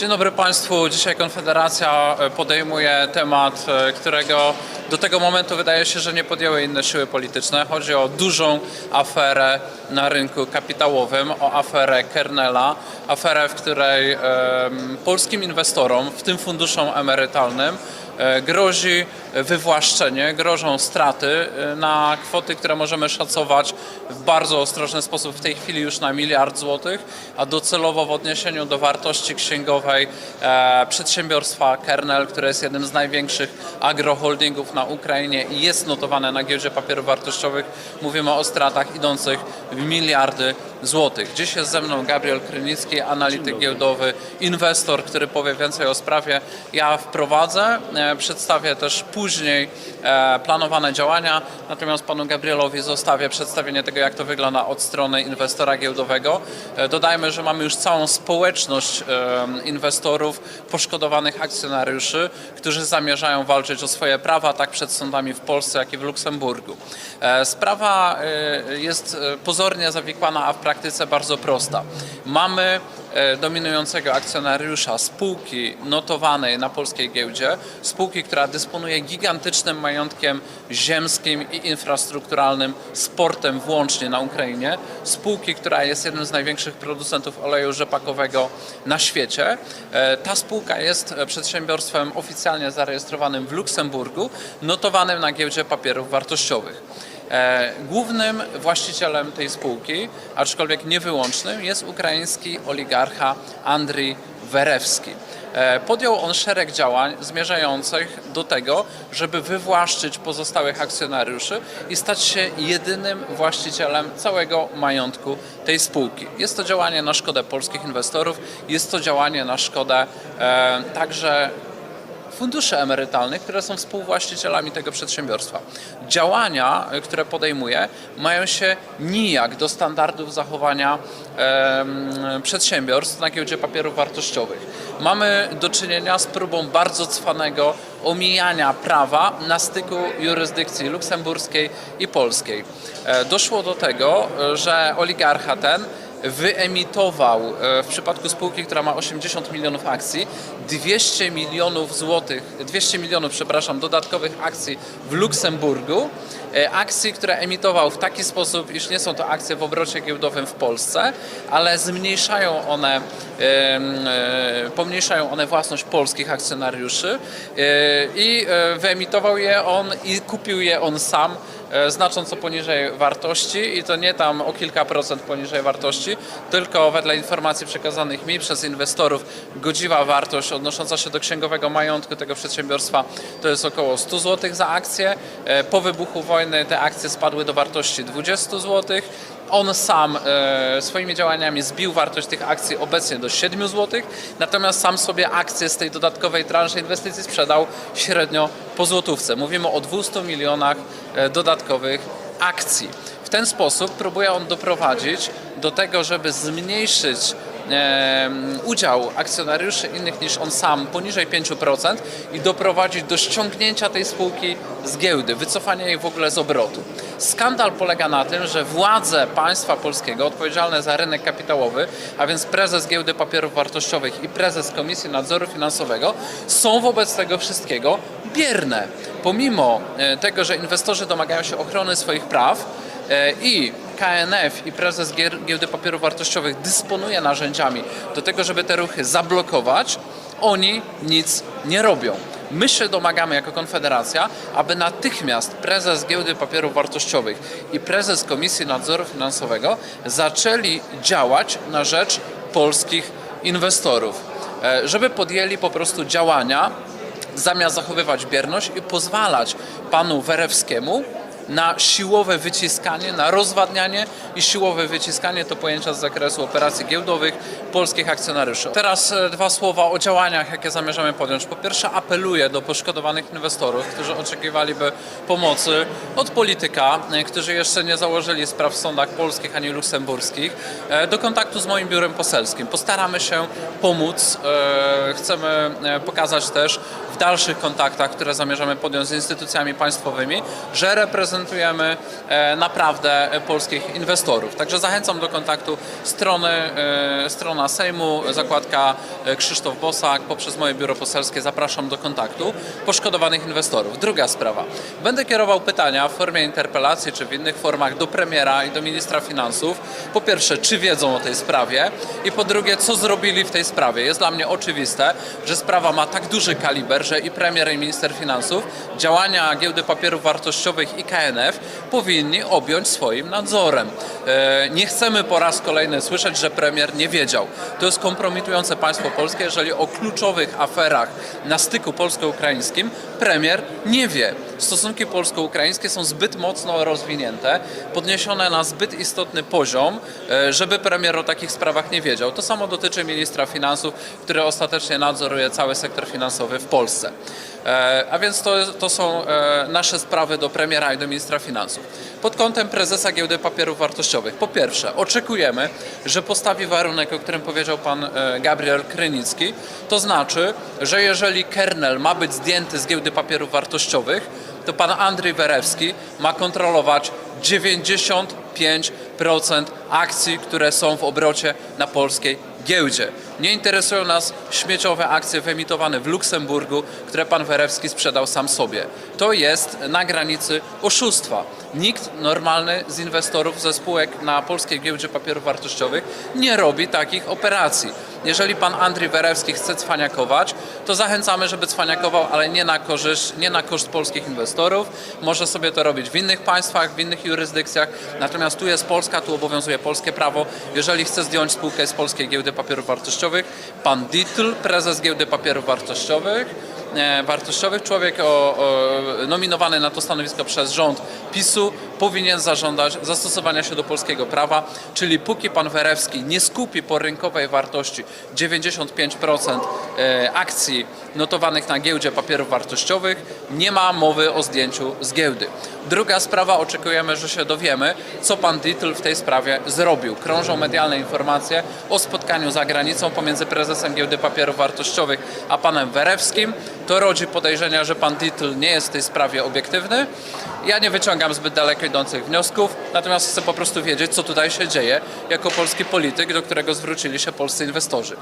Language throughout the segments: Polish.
Dzień dobry Państwu. Dzisiaj Konfederacja e, podejmuje temat, e, którego do tego momentu wydaje się, że nie podjęły inne siły polityczne. Chodzi o dużą aferę na rynku kapitałowym, o aferę Kernela, aferę, w której polskim inwestorom, w tym funduszom emerytalnym, grozi wywłaszczenie, grożą straty e, na kwoty, które możemy szacować w bardzo ostrożny sposób. W tej chwili już na miliard złotych, a docelowo w odniesieniu do wartości księgowej e, przedsiębiorstwa Kernel, które jest jednym z największych agroholdingów na Ukrainie i jest notowane na giełdzie papierów wartościowych, mówimy o stratach idących w miliardy złotych. Dziś jest ze mną Gabriel Krynicki, analityk giełdowy, inwestor, który powie więcej o sprawie. Ja wprowadzę, e, przedstawię też później e, planowane działania, natomiast panu Gabrielowi zostawię przedstawienie tego, jak to wygląda od strony inwestora giełdowego. E, Dodajmy, że mamy już całą społeczność inwestorów, poszkodowanych akcjonariuszy, którzy zamierzają walczyć o swoje prawa, tak przed sądami w Polsce, jak i w Luksemburgu. Sprawa jest pozornie zawikłana, a w praktyce bardzo prosta. Mamy e, dominującego akcjonariusza spółki notowanej na polskiej giełdzie, spółki, która dysponuje gigantycznym majątkiem ziemskim i infrastrukturalnym, sportem włącznie na Ukrainie, spółki, która jest jednym z największych producentów oleju rzepakowego na świecie. E, Ta spółka jest e, przedsiębiorstwem oficjalnie zarejestrowanym w Luksemburgu, notowanym na giełdzie papierów wartościowych. E, Głównym właścicielem tej spółki, aczkolwiek nie wyłącznym, jest ukraiński oligarcha Andrii Werewski. E, Podjął on szereg działań zmierzających do tego, żeby wywłaszczyć pozostałych akcjonariuszy i stać się jedynym właścicielem całego majątku tej spółki. Jest to działanie na szkodę polskich inwestorów, jest to działanie na szkodę e, także funduszy emerytalnych, które są współwłaścicielami tego przedsiębiorstwa. Działania, y, które podejmuje, mają się nijak do standardów zachowania em, przedsiębiorstw na giełdzie papierów wartościowych. Mamy do czynienia z próbą bardzo cwanego omijania prawa na styku jurysdykcji luksemburskiej i polskiej. E, Doszło do tego, e, że oligarcha ten wyemitował e, w przypadku spółki, która ma 80 milionów akcji, 200 milionów złotych, 200 milionów, przepraszam, dodatkowych akcji w Luksemburgu. E, Akcji, które emitował w taki sposób, iż nie są to akcje w obrocie giełdowym w Polsce, ale zmniejszają one, e, pomniejszają one własność polskich akcjonariuszy i wyemitował je on i kupił je on sam znacząco poniżej wartości i to nie tam o kilka procent poniżej wartości, tylko wedle informacji przekazanych mi przez inwestorów godziwa wartość odnosząca się do księgowego majątku tego przedsiębiorstwa to jest około 100 zł za akcję. E, Po wybuchu wojny te akcje spadły do wartości 20 zł. On sam e, swoimi działaniami zbił wartość tych akcji obecnie do 7 zł, natomiast sam sobie akcje z tej dodatkowej transzy inwestycji sprzedał średnio po złotówce. Mówimy o 200 milionach e, dodatkowych akcji. W ten sposób próbuje on doprowadzić do tego, żeby zmniejszyć udział akcjonariuszy innych niż on sam poniżej 5% i doprowadzić do ściągnięcia tej spółki z giełdy, wycofania jej w ogóle z obrotu. Skandal polega na tym, że władze państwa polskiego odpowiedzialne za rynek kapitałowy, a więc prezes giełdy papierów wartościowych i prezes Komisji Nadzoru Finansowego są wobec tego wszystkiego bierne. Pomimo e, tego, że inwestorzy domagają się ochrony swoich praw, E, i KNF i prezes Giełdy Papierów Wartościowych dysponuje narzędziami do tego, żeby te ruchy zablokować, oni nic nie robią. My się domagamy jako Konfederacja, aby natychmiast prezes Giełdy Papierów Wartościowych i prezes Komisji Nadzoru Finansowego zaczęli działać na rzecz polskich inwestorów, E, żeby podjęli po prostu działania, zamiast zachowywać bierność i pozwalać panu Werewskiemu na siłowe wyciskanie, na rozwadnianie i siłowe wyciskanie to pojęcia z zakresu operacji giełdowych polskich akcjonariuszy. Teraz e, dwa słowa o działaniach, jakie zamierzamy podjąć. Po pierwsze apeluję do poszkodowanych inwestorów, którzy oczekiwaliby pomocy od polityka, e, którzy jeszcze nie założyli spraw w sądach polskich ani luksemburskich, e, do kontaktu z moim biurem poselskim. Postaramy się pomóc. Chcemy pokazać też w dalszych kontaktach, które zamierzamy podjąć z instytucjami państwowymi, że reprezentujemy reprezentujemy e, naprawdę polskich inwestorów. Także zachęcam do kontaktu strony, e, strona Sejmu, zakładka e, Krzysztof Bosak, poprzez moje biuro poselskie zapraszam do kontaktu poszkodowanych inwestorów. Druga sprawa. Będę kierował pytania w formie interpelacji czy w innych formach do premiera i do ministra finansów. Po pierwsze, czy wiedzą o tej sprawie i po drugie, co zrobili w tej sprawie. Jest dla mnie oczywiste, że sprawa ma tak duży kaliber, że i premier i minister finansów działania giełdy papierów wartościowych i KNF powinni objąć swoim nadzorem. E, Nie chcemy po raz kolejny słyszeć, że premier nie wiedział. To jest kompromitujące państwo polskie, jeżeli o kluczowych aferach na styku polsko-ukraińskim premier nie wie. Stosunki polsko-ukraińskie są zbyt mocno rozwinięte, podniesione na zbyt istotny poziom, e, żeby premier o takich sprawach nie wiedział. To samo dotyczy ministra finansów, który ostatecznie nadzoruje cały sektor finansowy w Polsce. E, A więc to, to są e, nasze sprawy do premiera i do ministra finansów. Pod kątem prezesa giełdy papierów wartościowych. Po pierwsze, oczekujemy, że postawi warunek, o którym powiedział pan Gabriel Krynicki. To znaczy, że jeżeli kernel ma być zdjęty z giełdy papierów wartościowych, to pan Andrzej Werewski ma kontrolować 95% akcji, które są w obrocie na polskiej giełdzie. Nie interesują nas śmieciowe akcje wyemitowane w Luksemburgu, które pan Werewski sprzedał sam sobie. To jest na granicy oszustwa. Nikt normalny z inwestorów ze spółek na polskiej giełdzie papierów wartościowych nie robi takich operacji. Jeżeli pan Andrzej Werewski chce cwaniakować, to zachęcamy, żeby cwaniakował, ale nie na, korzyść, nie na koszt polskich inwestorów. Może sobie to robić w innych państwach, w innych jurysdykcjach, natomiast tu jest Polska, tu obowiązuje polskie prawo. Jeżeli chce zdjąć spółkę z polskiej giełdy papierów wartościowych, pan Dietl, prezes giełdy papierów wartościowych, wartościowych, człowiek o, o, nominowany na to stanowisko przez rząd PiSu powinien zażądać zastosowania się do polskiego prawa, czyli póki pan Werewski nie skupi po rynkowej wartości 95% e, akcji notowanych na giełdzie papierów wartościowych, nie ma mowy o zdjęciu z giełdy. Druga sprawa, oczekujemy, że się dowiemy, co pan Dietl w tej sprawie zrobił. Krążą medialne informacje o spotkaniu za granicą pomiędzy prezesem giełdy papierów wartościowych a panem Werewskim. To rodzi podejrzenia, że pan Dietl nie jest w tej sprawie obiektywny. Ja nie wyciągam zbyt daleko idących wniosków, natomiast chcę po prostu wiedzieć, co tutaj się dzieje jako polski polityk, do którego zwrócili się polscy inwestorzy.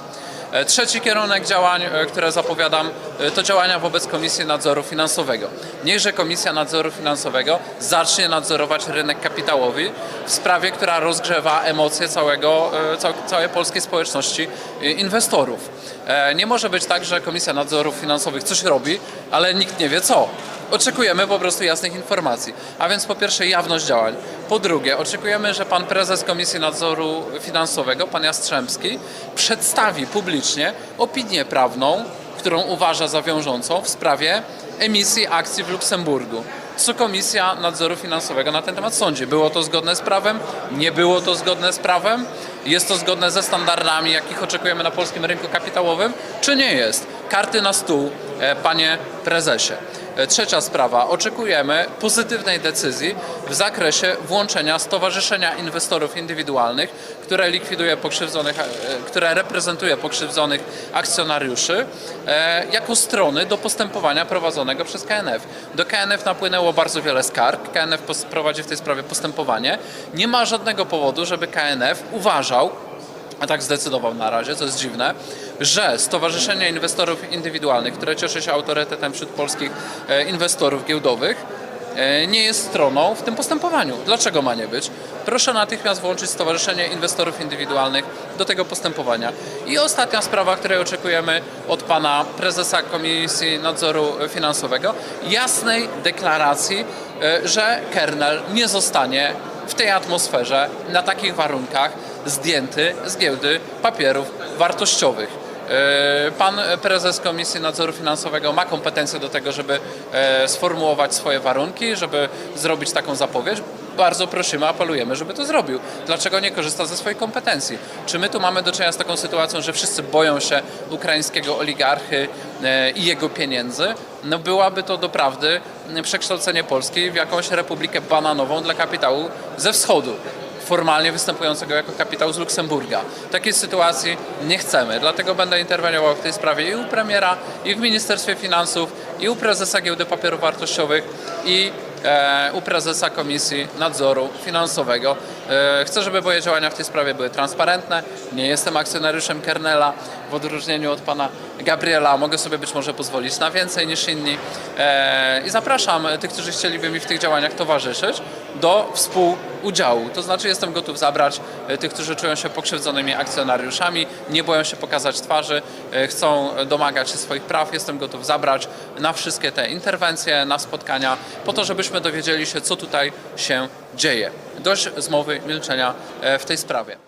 E, Trzeci kierunek działań, e, które zapowiadam, e, to działania wobec Komisji Nadzoru Finansowego. Niechże Komisja Nadzoru Finansowego zacznie nadzorować rynek kapitałowy w sprawie, która rozgrzewa emocje całego, cał, całej polskiej społeczności inwestorów. E, Nie może być tak, że Komisja Nadzoru Finansowych coś robi, ale nikt nie wie co. Oczekujemy po prostu jasnych informacji. A więc po pierwsze jawność działań. Po drugie, oczekujemy, że pan prezes Komisji Nadzoru Finansowego, pan Jastrzębski, przedstawi publicznie opinię prawną, którą uważa za wiążącą w sprawie emisji akcji w Luksemburgu. Co Komisja Nadzoru Finansowego na ten temat sądzi? Było to zgodne z prawem? Nie było to zgodne z prawem? Jest to zgodne ze standardami, jakich oczekujemy na polskim rynku kapitałowym? Czy nie jest? Karty na stół, e, panie prezesie. E, Trzecia sprawa. Oczekujemy pozytywnej decyzji w zakresie włączenia Stowarzyszenia Inwestorów Indywidualnych, które likwiduje pokrzywdzonych, e, które reprezentuje pokrzywdzonych akcjonariuszy, e, jako strony do postępowania prowadzonego przez KNF. Do KNF napłynęło bardzo wiele skarg. KNF prowadzi w tej sprawie postępowanie. Nie ma żadnego powodu, żeby KNF uważał, a tak zdecydował na razie, co jest dziwne, że Stowarzyszenie Inwestorów Indywidualnych, które cieszy się autorytetem wśród polskich e, inwestorów giełdowych, e, nie jest stroną w tym postępowaniu. Dlaczego ma nie być? Proszę natychmiast włączyć Stowarzyszenie Inwestorów Indywidualnych do tego postępowania. I ostatnia sprawa, której oczekujemy od pana prezesa Komisji Nadzoru Finansowego, jasnej deklaracji, e, że kernel nie zostanie w tej atmosferze, na takich warunkach zdjęty z giełdy papierów wartościowych. E, Pan prezes Komisji Nadzoru Finansowego ma kompetencje do tego, żeby e, sformułować swoje warunki, żeby zrobić taką zapowiedź. Bardzo prosimy, apelujemy, żeby to zrobił. Dlaczego nie korzysta ze swojej kompetencji? Czy my tu mamy do czynienia z taką sytuacją, że wszyscy boją się ukraińskiego oligarchy e, i jego pieniędzy? No byłaby to doprawdy przekształcenie Polski w jakąś republikę bananową dla kapitału ze wschodu formalnie występującego jako kapitał z Luksemburga. Takiej sytuacji nie chcemy, dlatego będę interweniował w tej sprawie i u premiera, i w Ministerstwie Finansów, i u prezesa Giełdy Papierów Wartościowych i u prezesa Komisji Nadzoru Finansowego. E, Chcę, żeby moje działania w tej sprawie były transparentne. Nie jestem akcjonariuszem Kernela, w odróżnieniu od pana Gabriela. Mogę sobie być może pozwolić na więcej niż inni. E, I zapraszam tych, którzy chcieliby mi w tych działaniach towarzyszyć, do współudziału. To znaczy jestem gotów zabrać e, tych, którzy czują się pokrzywdzonymi akcjonariuszami, nie boją się pokazać twarzy, e, chcą domagać się swoich praw. Jestem gotów zabrać na wszystkie te interwencje, na spotkania, po to, żebyśmy dowiedzieli się, co tutaj się dzieje. Dość zmowy milczenia e, w tej sprawie.